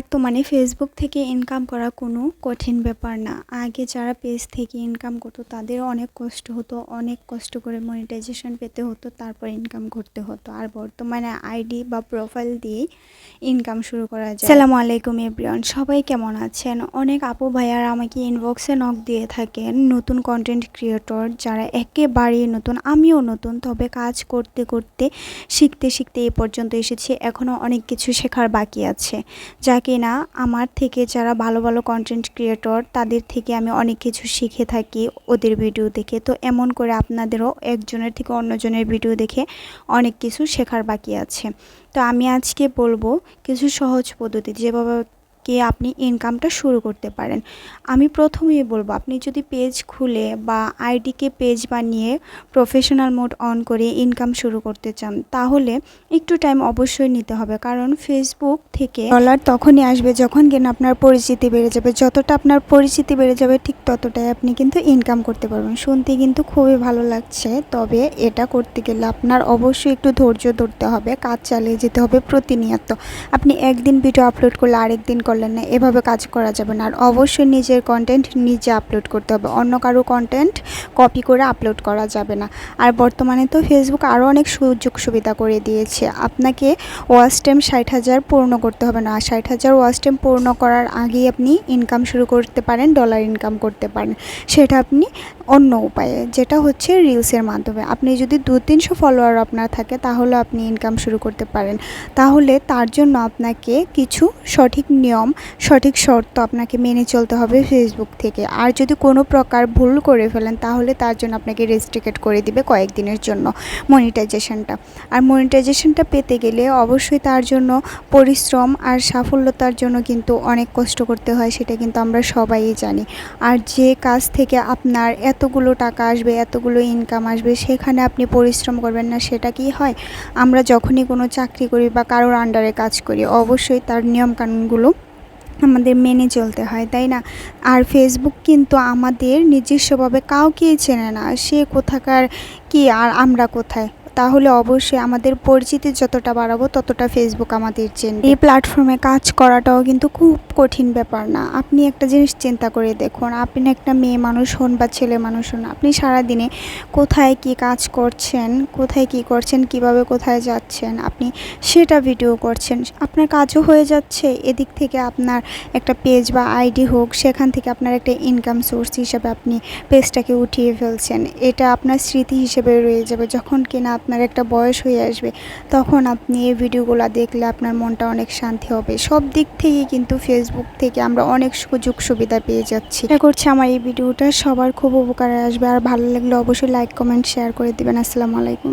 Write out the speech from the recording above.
বর্তমানে ফেসবুক থেকে ইনকাম করা কোনো কঠিন ব্যাপার না। আগে যারা পেজ থেকে ইনকাম করতো তাদের অনেক কষ্ট হতো, অনেক কষ্ট করে মনিটাইজেশন পেতে হতো, তারপর ইনকাম করতে হতো। আর বর্তমানে আইডি বা প্রোফাইল দিয়ে ইনকাম শুরু করা যায়। সালামু আলাইকুম এভরিওয়ান, সবাই কেমন আছেন? অনেক আপু ভাইয়ারা আমাকে ইনবক্সে নক দিয়ে থাকেন। নতুন কন্টেন্ট ক্রিয়েটর যারা একেবারেই নতুন, আমিও নতুন, তবে কাজ করতে করতে, শিখতে শিখতে এ পর্যন্ত এসেছি। এখনও অনেক কিছু শেখার বাকি আছে। যা কিনা আমার থেকে যারা ভালো ভালো কন্টেন্ট ক্রিয়েটর তাদের থেকে আমি অনেক কিছু শিখে থাকি ওদের ভিডিও দেখে। তো এমন করে আপনাদেরও একজনের থেকে অন্যজনের ভিডিও দেখে অনেক কিছু শেখার বাকি আছে। তো আমি আজকে বলব কিছু সহজ পদ্ধতি যেভাবে কি আপনি ইনকামটা শুরু করতে পারেন। আমি প্রথমেই বলব, আপনি যদি পেজ খুলে বা আইডিকে পেজ বানিয়ে প্রফেশনাল মোড অন করে ইনকাম শুরু করতে চান, তাহলে একটু টাইম অবশ্যই নিতে হবে। কারণ ফেসবুক থেকে ডলার তখনই আসবে যখন কিনা আপনার পরিচিতি বেড়ে যাবে। যতটা আপনার পরিচিতি বেড়ে যাবে, ঠিক ততটাই আপনি কিন্তু ইনকাম করতে পারবেন। শুনতে কিন্তু খুবই ভালো লাগছে, তবে এটা করতে গেলে আপনার অবশ্যই একটু ধৈর্য ধরতে হবে, কাজ চালিয়ে যেতে হবে প্রতিনিয়ত। আপনি একদিন ভিডিও আপলোড করলে আরেক দিন করলেন না, এভাবে কাজ করা যাবে না। আর অবশ্যই নিজের কন্টেন্ট নিজে আপলোড করতে হবে। অন্য কারও কন্টেন্ট কপি করে আপলোড করা যাবে না। আর বর্তমানে তো ফেসবুক আরও অনেক সুযোগ সুবিধা করে দিয়েছে। আপনাকে ওয়াচ টাইম ষাট হাজার পূর্ণ করতে হবে না। আর ষাট হাজার ওয়াচ টাইম পূর্ণ করার আগেই আপনি ইনকাম শুরু করতে পারেন ডলার ইনকাম করতে পারেন। সেটা আপনি অন্য উপায়ে, যেটা হচ্ছে রিলসের মাধ্যমে। আপনি যদি দু তিনশো ফলোয়ার আপনার থাকে, তাহলে আপনি ইনকাম শুরু করতে পারেন। তাহলে তার জন্য আপনাকে কিছু সঠিক নিয়ম সঠিক শর্ত আপনাকে মেনে চলতে হবে ফেসবুক থেকে। আর যদি কোনো প্রকার ভুল করে ফেলেন, তাহলে তার জন্য আপনাকে রেস্ট্রিকেট করে দিবে কয়েকদিনের জন্য মনিটাইজেশনটা আর মনিটাইজেশনটা পেতে গেলে অবশ্যই তার জন্য পরিশ্রম আর সাফল্যতার জন্য কিন্তু অনেক কষ্ট করতে হয়, সেটা কিন্তু আমরা সবাই জানি। আর যে কাজ থেকে আপনার এতগুলো টাকা আসবে, এতগুলো ইনকাম আসবে, সেখানে আপনি পরিশ্রম করবেন না, সেটা কি হয়? আমরা যখনই কোনো চাকরি করি বা কারোর আন্ডারে কাজ করি, অবশ্যই তার নিয়মকানুনগুলো আমাদের মেনে চলতে হয়, তাই না? আর ফেসবুক কিন্তু আমাদের নিজস্বভাবে কাউকেই চেনে না, সে কোথাকার, কি আর আমরা কোথায়? তাহলে অবশ্যই আমাদের পরিচিতি যতটা বাড়াবো, ততটা ফেসবুক আমাদের চেনবে। এই প্ল্যাটফর্মে কাজ করাটাও কিন্তু খুব কঠিন ব্যাপার না। আপনি একটা জিনিস চিন্তা করে দেখুন, আপনি একটা মেয়ে মানুষ হন বা ছেলে মানুষ হন, আপনি সারাদিনে কোথায় কি কাজ করছেন, কোথায় কি করছেন, কীভাবে কোথায় যাচ্ছেন, আপনি সেটা ভিডিও করছেন, আপনার কাজও হয়ে যাচ্ছে, এদিক থেকে আপনার একটা পেজ বা আইডি হোক, সেখান থেকে আপনার একটা ইনকাম সোর্স হিসাবে আপনি পেজটাকে উঠিয়ে ফেলছেন। এটা আপনার স্মৃতি হিসেবে রয়ে যাবে। যখন কিনা আপনার একটা বয়স হয়ে আসবে, তখন আপনি এই ভিডিওগুলো দেখলে আপনার মনটা অনেক শান্তি হবে। সব দিক থেকে কিন্তু ফেসবুক থেকে আমরা অনেক সুযোগ সুবিধা পেয়ে যাচ্ছি। আশা করছি আমার এই ভিডিওটা সবার খুব উপকারে আসবে। আর ভালো লাগলে অবশ্যই লাইক কমেন্ট শেয়ার করে দেবেন। আসসালামু আলাইকুম।